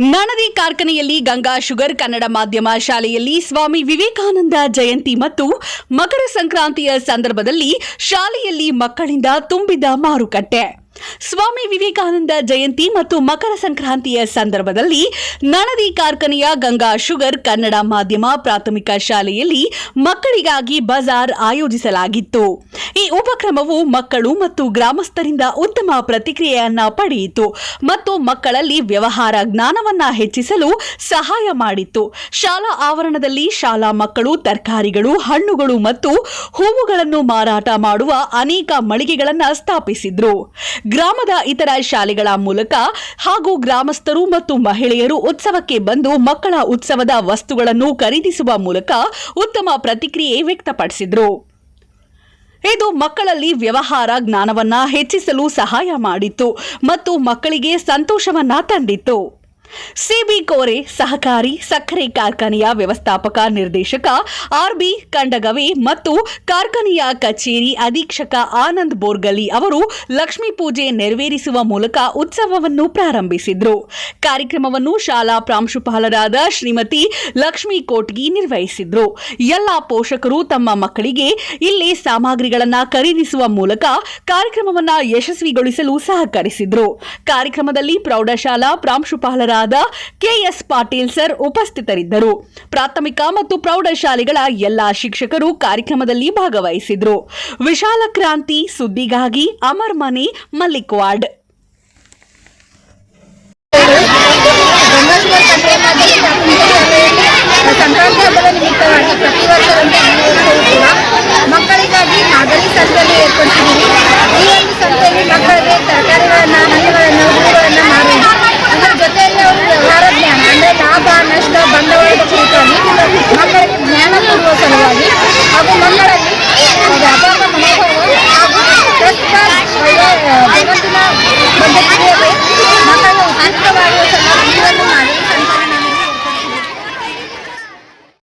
ನಣದಿ ಕಾರ್ಖಾನೆಯಲ್ಲಿ ಗಂಗಾ ಶುಗರ್ ಕನ್ನಡ ಮಾಧ್ಯಮ ಶಾಲೆಯಲ್ಲಿ ಸ್ವಾಮಿ ವಿವೇಕಾನಂದ ಜಯಂತಿ ಮತ್ತು ಮಕರ ಸಂಕ್ರಾಂತಿಯ ಸಂದರ್ಭದಲ್ಲಿ ಶಾಲೆಯಲ್ಲಿ ಮಕ್ಕಳಿಂದ ತುಂಬಿದ ಮಾರುಕಟ್ಟೆ. ಸ್ವಾಮಿ ವಿವೇಕಾನಂದ ಜಯಂತಿ ಮತ್ತು ಮಕರ ಸಂಕ್ರಾಂತಿಯ ಸಂದರ್ಭದಲ್ಲಿ ನಣದಿ ಕಾರ್ಖಾನೆಯ ಗಂಗಾ ಶುಗರ್ ಕನ್ನಡ ಮಾಧ್ಯಮ ಪ್ರಾಥಮಿಕ ಶಾಲೆಯಲ್ಲಿ ಮಕ್ಕಳಿಗಾಗಿ ಬಜಾರ್ ಆಯೋಜಿಸಲಾಗಿತ್ತು. ಈ ಉಪಕ್ರಮವು ಮಕ್ಕಳು ಮತ್ತು ಗ್ರಾಮಸ್ಥರಿಂದ ಉತ್ತಮ ಪ್ರತಿಕ್ರಿಯೆಯನ್ನ ಪಡೆಯಿತು ಮತ್ತು ಮಕ್ಕಳಲ್ಲಿ ವ್ಯವಹಾರ ಜ್ಞಾನವನ್ನ ಹೆಚ್ಚಿಸಲು ಸಹಾಯ ಮಾಡಿತ್ತು. ಶಾಲಾ ಆವರಣದಲ್ಲಿ ಶಾಲಾ ಮಕ್ಕಳು, ತರಕಾರಿಗಳು, ಹಣ್ಣುಗಳು ಮತ್ತು ಹೂವುಗಳನ್ನು ಮಾರಾಟ ಮಾಡುವ ಅನೇಕ ಮಳಿಗೆಗಳನ್ನು ಸ್ಥಾಪಿಸಿದ್ರು. ಗ್ರಾಮದ ಇತರ ಶಾಲೆಗಳ ಮೂಲಕ ಹಾಗೂ ಗ್ರಾಮಸ್ಥರು ಮತ್ತು ಮಹಿಳೆಯರು ಉತ್ಸವಕ್ಕೆ ಬಂದು ಮಕ್ಕಳ ಉತ್ಸವದ ವಸ್ತುಗಳನ್ನು ಖರೀದಿಸುವ ಮೂಲಕ ಉತ್ತಮ ಪ್ರತಿಕ್ರಿಯೆ ವ್ಯಕ್ತಪಡಿಸಿದ್ರು. ಇದು ಮಕ್ಕಳಲ್ಲಿ ವ್ಯವಹಾರ ಜ್ಞಾನವನ್ನ ಹೆಚ್ಚಿಸಲು ಸಹಾಯ ಮಾಡಿತ್ತು ಮತ್ತು ಮಕ್ಕಳಿಗೆ ಸಂತೋಷವನ್ನ ತಂದಿತ್ತು. ಸಿಬಿ ಕೋರೆ ಸಹಕಾರಿ ಸಕ್ಕರೆ ಕಾರ್ಖಾನೆಯ ವ್ಯವಸ್ಥಾಪಕ ನಿರ್ದೇಶಕ ಆರ್ಬಿ ಕಂಡಗವೆ ಮತ್ತು ಕಾರ್ಖಾನೆಯ ಕಚೇರಿ ಅಧೀಕ್ಷಕ ಆನಂದ್ ಬೋರ್ಗಲಿ ಅವರು ಲಕ್ಷ್ಮೀ ಪೂಜೆ ನೆರವೇರಿಸುವ ಮೂಲಕ ಉತ್ಸವವನ್ನು ಪ್ರಾರಂಭಿಸಿದ್ರು. ಕಾರ್ಯಕ್ರಮವನ್ನು ಶಾಲಾ ಪ್ರಾಂಶುಪಾಲರಾದ ಶ್ರೀಮತಿ ಲಕ್ಷ್ಮೀ ಕೋಟ್ಗಿ ನಿರ್ವಹಿಸಿದ್ರು. ಎಲ್ಲ ಪೋಷಕರು ತಮ್ಮ ಮಕ್ಕಳಿಗೆ ಇಲ್ಲಿ ಸಾಮಗ್ರಿಗಳನ್ನು ಖರೀದಿಸುವ ಮೂಲಕ ಕಾರ್ಯಕ್ರಮವನ್ನು ಯಶಸ್ವಿಗೊಳಿಸಲು ಸಹಕರಿಸಿದ್ರು. ಕಾರ್ಯಕ್ರಮದಲ್ಲಿ ಪ್ರೌಢಶಾಲಾ ಪ್ರಾಂಶುಪಾಲರಾದ ಕೆಎಸ್ ಪಾಟೀಲ್ ಸರ್ ಉಪಸ್ಥಿತರಿದ್ದರು. ಪ್ರಾಥಮಿಕ ಮತ್ತು ಪ್ರೌಢಶಾಲೆಗಳ ಎಲ್ಲಾ ಶಿಕ್ಷಕರು ಕಾರ್ಯಕ್ರಮದಲ್ಲಿ ಭಾಗವಹಿಸಿದ್ರು. ವಿಶಾಲ ಕ್ರಾಂತಿ ಸುದ್ದಿಗಾಗಿ ಅಮರ್ ಮನಿ ಮಲ್ಲಿಕ್ವಾಡ್ ಜಗತ್ತಿನ ಬದ್ಧತೆಗೆ ನಮ್ಮನ್ನು ಉಪಯುಕ್ತವಾಗಿರುವ